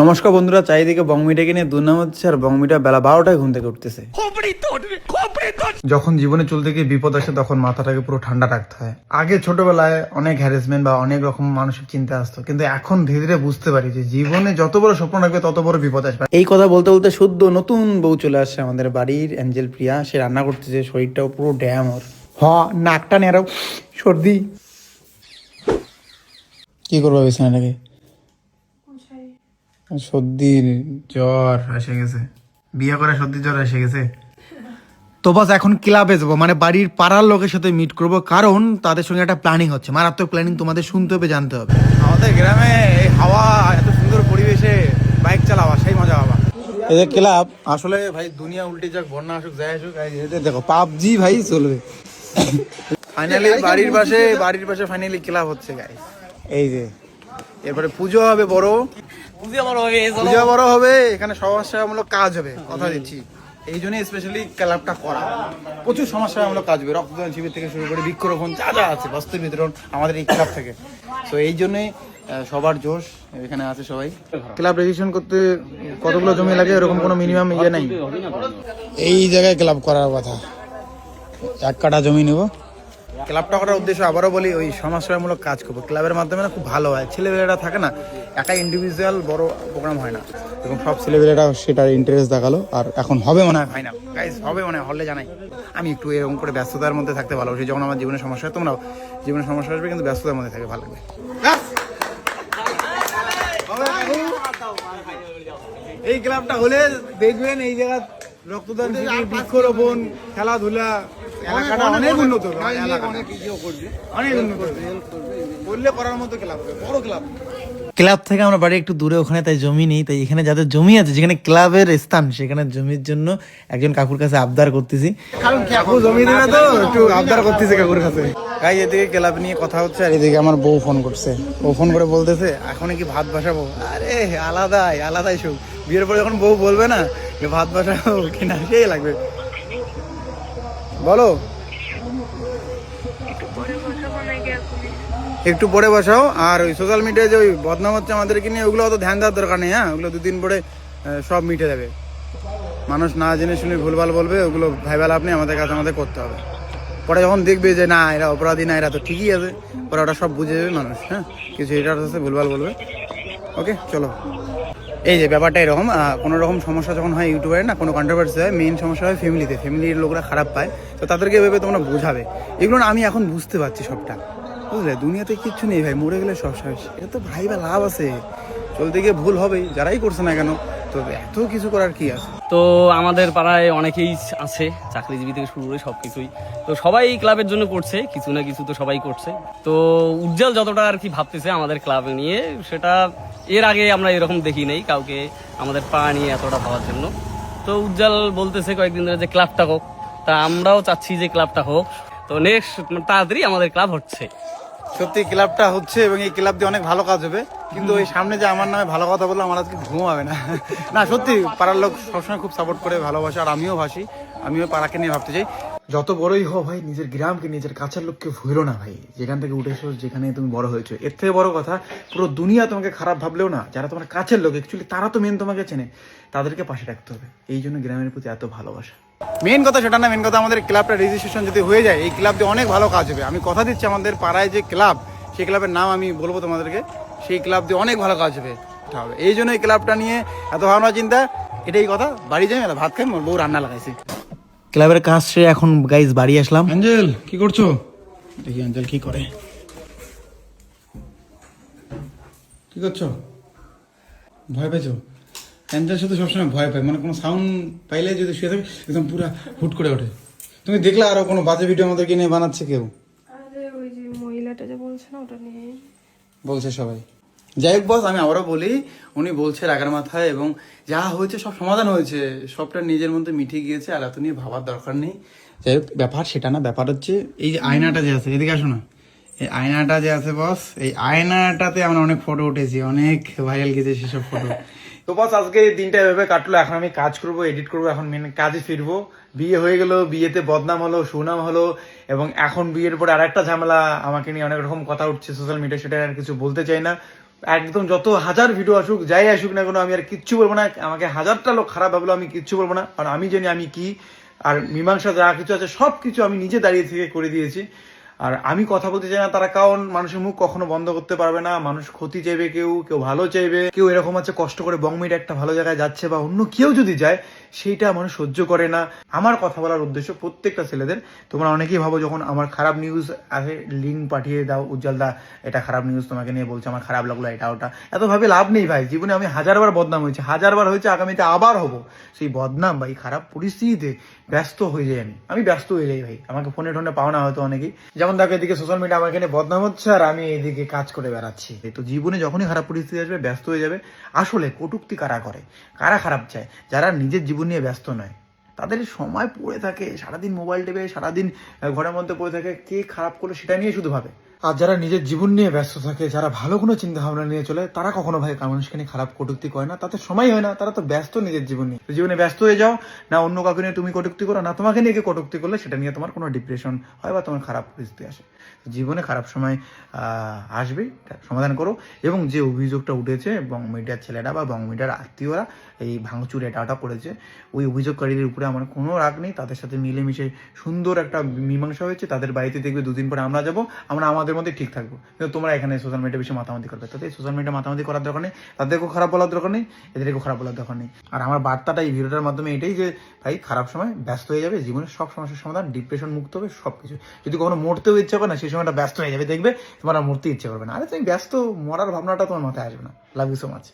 নমস্কার বন্ধুরা চারিদিকে বংমিটাকে নিয়ে দুর্নাম হচ্ছে আর বংমিটা বেলা বারোটায় ঘুম থেকে উঠতেছে। যখন জীবনে চলতে গিয়ে বিপদ আসে তখন মাথাটাকে পুরো ঠান্ডা রাখতে হয়। আগে ছোটবেলায় অনেক হ্যারাসমেন্ট বা অনেক রকম মানসিক চিন্তা আসতো কিন্তু এখন ধীরে ধীরে বুঝতে পারি যে জীবনে যত বড় স্বপ্ন রাখবে তত বড় বিপদ আসবে। এই কথা বলতে বলতে শুদ্ধ নতুন বউ চলে আসছে আমাদের বাড়ির অ্যাঞ্জেল প্রিয়া। সে রান্না করতেছে শরীরটাও পুরো ড্যাম ওর। হ নাকটা নেড়াও সর্দি। কি করব বিছানাটাকে? সর্দির জ্বর। এসে গেছে। বিয়ে করে সর্দির জ্বর এসে গেছে। তো বাস এখন ক্লাবে যাব। মানে বাড়ির পাড়ার লোকের সাথে মিট করব। কারণ তাদের সঙ্গে একটা প্ল্যানিং হচ্ছে। মারাত্মক প্ল্যানিং তোমাদের শুনতে হবে জানতে হবে। আমাদের গ্রামে এই হাওয়া এত সুন্দর পরিবেশে বাইক চালাওয়া সেই মজা বাবা এই যে ক্লাব আসলে ভাই দুনিয়া উল্টে যাক বন্যা আসুক যাই আসুক এই যে দেখো পাবজি ভাই চলবে। ফাইনালি বাড়ির পাশে বাড়ির পাশে ফাইনালি ক্লাব হচ্ছে গাইস এই যে এরপরে পুজো হবে বড়। পূজা বড় হবে এখানে সমস্যামূলক কাজ হবে কথা দিচ্ছি। এই জন্য স্পেশালি ক্লাবটা করা। প্রচুর সমস্যামূলক কাজ হবে রক্তদান শিবির থেকে শুরু করে বৃক্ষরোপণ যা যা আছে বস্ত্র বিতরণ আমাদের এই ক্লাব থেকে। তো এই জন্যই সবার জোশ এখানে আছে সবাই। ক্লাব রেজিস্ট্রেশন করতে কতগুলো জমি লাগে এরকম কোনো মিনিমাম ইয়ে নাই। এই জায়গায় ক্লাব করার কথা। এক কাঠা জমি নেব। ক্লাবটা করার উদ্দেশ্য আবারও বলি, ওই সমাজসেবামূলক কাজ করব। ক্লাবের মাধ্যমে না খুব ভালো হয়। ছেলেমেয়েরা থাকে না একা ইন্ডিভিজুয়াল বড় প্রোগ্রাম হয় না। এবং সব ছেলেমেয়েরা সেটার ইন্টারেস্ট দেখাল, আর এখন হবে মনে হয় ফাইনাল গাইজ হবে মনে হয়, হলে জানাই। আমি একটু এরকম করে ব্যস্ততার মধ্যে থাকতে ভালোবাসি। যখন আমার জীবনে সমস্যা হয়, তোমরাও জীবনে সমস্যা আসবে, কিন্তু ব্যস্ততার মধ্যে থাকে ভালো লাগবে। এই ক্লাবটা হলে দেখবেন, এই জায়গা রক্তদান বৃক্ষরোপণ, খেলাধুলা এলাকাটা অনেক উন্নত। হবে, অনেক উন্নত। করলে করার মতো ক্লাব বড় ক্লাব। ক্লাব থেকে আমরা বাড়ি একটু দূরে ওখানে তাই জমি নেই তাই এখানে যাদের জমি আছে যেখানে ক্লাবের স্থান সেখানে জমির জন্য একজন কাকুর কাছে আবদার করতেছি। কাকু জমি দেবে তো একটু আবদার করতেছে কাকুর কাছে। গাই এদিকে ক্লাব নিয়ে কথা হচ্ছে আর এদিকে আমার বউ ফোন করছে। বউ ফোন করে বলতেছে এখন কি ভাত বসাবো? আরে আলাদাই আলাদাই সুখ। বিয়ের পরে যখন বউ বলবে না যে ভাত বসাবো কিনা সেই লাগবে। বলো। একটু পরে বসাও। আর ওই সোশ্যাল মিডিয়ায় যে ওই বদনাম হচ্ছে আমাদেরকে নিয়ে, ওগুলো অত ধ্যান দেওয়ার দরকার নেই হ্যাঁ? ওগুলো দুদিন পরে সব মিটে যাবে। মানুষ না জেনে শুনে ভুলভাল বলবে, ওগুলো ভাইবাল আপনি, আমাদের কাছে আমাদের করতে হবে। পরে যখন দেখবে যে না, এরা অপরাধী না, এরা তো ঠিকই আছে, পরে ওটা সব বুঝে যাবে মানুষ হ্যাঁ? কিছু কাছে ভুলভাল বলবে। ওকে চলো। এই যে ব্যাপারটা এরকম কোনো রকম সমস্যা যখন হয় ইউটিউবারে, না, কোনো কন্ট্রোভার্সি হয় মেইন সমস্যা হয় ফ্যামিলিতে ফ্যামিলির লোকরা খারাপ পায়, তো তাদেরকে ভেবে তোমরা বোঝাবে। এগুলো না আমি এখন বুঝতে পারছি সবটা। বুঝলে? দুনিয়াতে কিচ্ছু নেই ভাই, মরে গেলে সব শেষ এটা তো ভাই বা লাভ আছে। চলতে গিয়ে ভুল হবেই, যারাই করছে না কেন, তো এত কিছু করার কি আছে? তো আমাদের পাড়ায় অনেকেই আছে, চাকরিজীবী থেকে শুরু করে সব কিছুই তো সবাই ক্লাবের জন্য করছে, কিছু না কিছু তো সবাই করছে। তো উজ্জ্বল যতটা আর কি ভাবতেছে আমাদের ক্লাব নিয়ে, সেটা এর আগে আমরা এরকম দেখি নেই, কাউকে আমাদের পা নিয়ে এতটা ভাবার জন্য। তো উজ্জ্বল বলতেছে কয়েকদিন ধরে যে ক্লাবটা হোক, তা আমরাও চাচ্ছি যে ক্লাবটা হোক। তো নেক্সট তাড়াতাড়ি আমাদের ক্লাব হচ্ছে। সত্যি, ক্লাবটা হচ্ছে এবং এই ক্লাব দিয়ে অনেক ভালো কাজ হবে। কিন্তু ওই সামনে যে আমার নামে ভালো কথা বললে, আমার আজকে ঘুম হবে না। না, সত্যি, পাড়ার লোক সবসময় খুব সাপোর্ট করে, ভালোবাসে, আর আমিও ভাসি। আমিও পাড়াকে নিয়ে ভাবতে চাই। যত বড়ই হও ভাই, নিজের গ্রামকে, নিজের কাছের লোককে ভুলো না ভাই। যেখান থেকে উঠে এসো যেখানে তুমি বড় হয়েছো। এর থেকে বড় কথা, পুরো দুনিয়া তোমাকে খারাপ ভাবলেও না, যারা তোমার কাছের লোক অ্যাকচুয়ালি তারা তো মেন তোমাকে চেনে। তাদেরকে পাশে রাখতে হবে। এই জন্য গ্রামের প্রতি এত ভালোবাসা। মেন কথা সেটা না মেন কথা আমাদের ক্লাবটা রেজিস্ট্রেশন যদি হয়ে যায়, এই ক্লাব দিয়ে অনেক ভালো কাজ হবে। আমি কথা দিচ্ছি আমাদের পাড়ায় যে ক্লাব সেই ক্লাবের নাম আমি বলব তোমাদেরকে। সেই ক্লাব দিয়ে অনেক ভালো কাজ হবে হবে। এই জন্য এই ক্লাবটা নিয়ে এত ভাবনা চিন্তা এটাই কথা। বাড়ি যাই ভাত খাই মোর বউ রান্না লাগাইছি। ক্লাবের কাজ সে এখন গাইজ বাড়ি আসলাম। অ্যাঞ্জেল কি করছ? দেখি অ্যাঞ্জেল কি করে। কি করছ? ভয় পেয়েছ? অ্যাঞ্জেল শুধু সবসময় ভয় পায় মানে কোনো সাউন্ড পাইলে যদি শুয়ে থাকে একদম পুরো হুট করে ওঠে। তুমি দেখলে আরও কোনো বাজে ভিডিও আমাদেরকে নিয়ে বানাচ্ছে কেউ? আরে ওই যে মহিলাটা যে বলছে না ওটা নিয়ে। বলছে সবাই। যাই হোক বস, আমি আবারও বলি, উনি বলছে রাগার মাথায় এবং যা হয়েছে সব সমাধান হয়েছে, সবটা নিজের মধ্যে মিঠে গিয়েছে আর এত নিয়ে ভাবার দরকার নেই। যাই হোক, ব্যাপার সেটা না, ব্যাপার হচ্ছে এই যে আয়নাটা যে আছে, এদিকে আসো না। এই আয়নাটা যে আছে বস, এই আয়নাটাতে আমরা অনেক ফটো উঠেছি, অনেক ভাইরাল গেছে সেসব ফটো তো বস, আজকে দিনটা এভাবে কাটলো, এখন আমি কাজ করব এডিট করব, এখন মেন কাজে ফিরবো। বিয়ে হয়ে গেল, বিয়েতে বদনাম হলো, সুনাম হলো এবং এখন বিয়ের পরে আরেকটা ঝামেলা আমাকে নিয়ে অনেক রকম কথা উঠছে সোশ্যাল মিডিয়া সেটা আর কিছু বলতে চাই না। একদম যত হাজার ভিডিও আসুক, যাই আসুক না কোনো, আমি আর কিচ্ছু বলব না। আমাকে হাজারটা লোক খারাপ ভাবলো আমি কিচ্ছু বলব না। আর আমি জানি আমি কি, আর মীমাংসা যা কিছু আছে সব কিছু আমি নিজে দাঁড়িয়ে থেকে করে দিয়েছি। আর আমি কথা বলতে চাই না, তারা কারণ মানুষের মুখ কখনো বন্ধ করতে পারবে না, মানুষ ক্ষতি চাইবে কেউ কেউ ভালো চাইবে, কেউ এরকম আছে কষ্ট করে বংমিট একটা ভালো জায়গায় যাচ্ছে বা অন্য কেউ যদি যায়, সেইটা মানুষ সহ্য করে না। আমার কথা বলার উদ্দেশ্য প্রত্যেকটা ছেলেদের, তোমরা অনেকেই ভাবো যখন আমার খারাপ নিউজ আসে লিঙ্ক পাঠিয়ে দাও, উজ্জ্বল দা, এটা খারাপ নিউজ তোমাকে নিয়ে বলছে, আমার খারাপ লাগল, এটা, ওটা। এত ভাবে লাভ নেই ভাই, জীবনে আমি হাজারবার বদনাম হয়েছে, হাজারবার হয়েছে, আগামীতে আবার হব। সেই বদনাম বা এই খারাপ পরিস্থিতিতে ব্যস্ত হয়ে যাই আমি। আমি ব্যস্ত হয়ে যাই ভাই, আমাকে ফোনে টোনে পাও না হয়তো অনেকেই। যেমন দেখো এদিকে সোশ্যাল মিডিয়া আমার এখানে বদনাম হচ্ছে আর আমি এদিকে কাজ করে বেড়াচ্ছি। তো জীবনে যখনই খারাপ পরিস্থিতি আসবে, ব্যস্ত হয়ে যাবে। আসলে কটুক্তি কারা করে? কারা খারাপ চায়? যারা নিজের জীবন নিয়ে ব্যস্ত নয়। তাদের সময় পড়ে থাকে, সারাদিন মোবাইল টেপে, সারাদিন ঘরের মধ্যে পড়ে থাকে। কে খারাপ করল সেটা নিয়ে শুধু ভাবে। আর যারা নিজের জীবন নিয়ে ব্যস্ত থাকে, যারা ভালো কোনো চিন্তা ভাবনা নিয়ে চলে, তারা কখনো ভাই মানুষকে নিয়ে খারাপ কটুক্তি করে না। তাতে সময় হয় না, তারা তো ব্যস্ত নিজের জীবন নিয়ে। জীবনে ব্যস্ত হয়ে যাও, না অন্য কাউকে নিয়ে তুমি কটুক্তি করো, না তোমাকে নিয়ে কটুক্তি করলে সেটা নিয়ে তোমার কোনো ডিপ্রেশন হয় বা তোমার খারাপ পরিস্থিতি আসে। জীবনে খারাপ সময় আসবে সমাধান করো। এবং যে অভিযোগটা উঠেছে, বং মিডিয়ার ছেলেরা বা বং মিডিয়ার আত্মীয়রা এই ভাঙচুর এটা ওটা করেছে, ওই অভিযোগকারীদের উপরে আমার কোনো রাগ নেই। তাদের সাথে মিলেমিশে সুন্দর একটা মীমাংসা হয়েছে। তাদের বাড়িতে দেখবে দুদিন পরে আমরা যাব, আমরা আমাদের মধ্যে ঠিক থাকব। কিন্তু তোমরা এখানে সোশ্যাল মিডিয়া বেশি মাতামাতি করবে। তাদের সোশ্যাল মিডিয়া মাতামাতি করার দরকার নেই, তাদেরকেও খারাপ বলার দরকার নেই, এদেরকেও খারাপ বলার দরকার নেই। আর আমার বার্তাটা এই ভিডিওটার মাধ্যমে এটাই যে, ভাই, খারাপ সময় ব্যস্ত হয়ে যাবে, জীবনের সব সমস্যার সমাধান ডিপ্রেশন মুক্ত হবে সব কিছু যদি কখনো মরতেও ইচ্ছা করে না, সেই সময়টা ব্যস্ত হয়ে যাবে, দেখবে তোমার মরতে ইচ্ছে করবে না। আরে তুমি ব্যস্ত, মরার ভাবনাটা তোমার মাথায় আসবে না। Love you so much